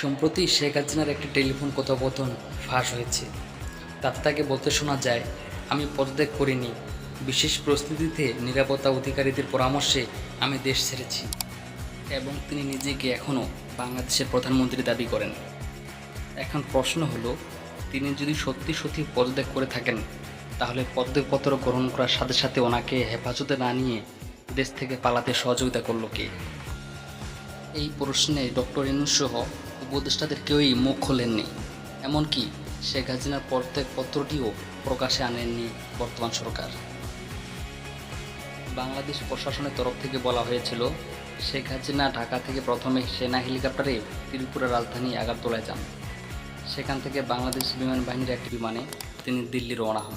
সম্প্রতি শেখ হাসিনার একটি টেলিফোন কথোপকথন ফাঁস হয়েছে। তাতে তাকে বলতে শোনা যায়, আমি পদত্যাগ করিনি। বিশেষ পরিস্থিতিতে নিরাপত্তা অধিকারীদের পরামর্শে আমি দেশ ছেড়েছি এবং তিনি নিজেকে এখনও বাংলাদেশের প্রধানমন্ত্রী দাবি করেন। এখন প্রশ্ন হলো, তিনি যদি সত্যি সত্যি পদত্যাগ করে থাকেন, তাহলে পদত্যাগপত্র গ্রহণ করার সাথে সাথে ওনাকে হেফাজতে না নিয়ে দেশ থেকে পালাতে সহযোগিতা করল কে? এই প্রশ্নে ডক্টর ইনুস সহ উপদেষ্টাদের কেউই মুখ খোলেননি। এমনকি শেখ হাসিনার পদত্যাগ পত্রটিও প্রকাশে আনেননি বর্তমান সরকার। বাংলাদেশ প্রশাসনের তরফ থেকে বলা হয়েছিল, শেখ হাসিনা ঢাকা থেকে প্রথমে সেনা হেলিকপ্টারে ত্রিপুরা রাজধানী আগারতলায় যান। সেখান থেকে বাংলাদেশ বিমান বাহিনীর একটি বিমানে তিনি দিল্লি রওনা হন।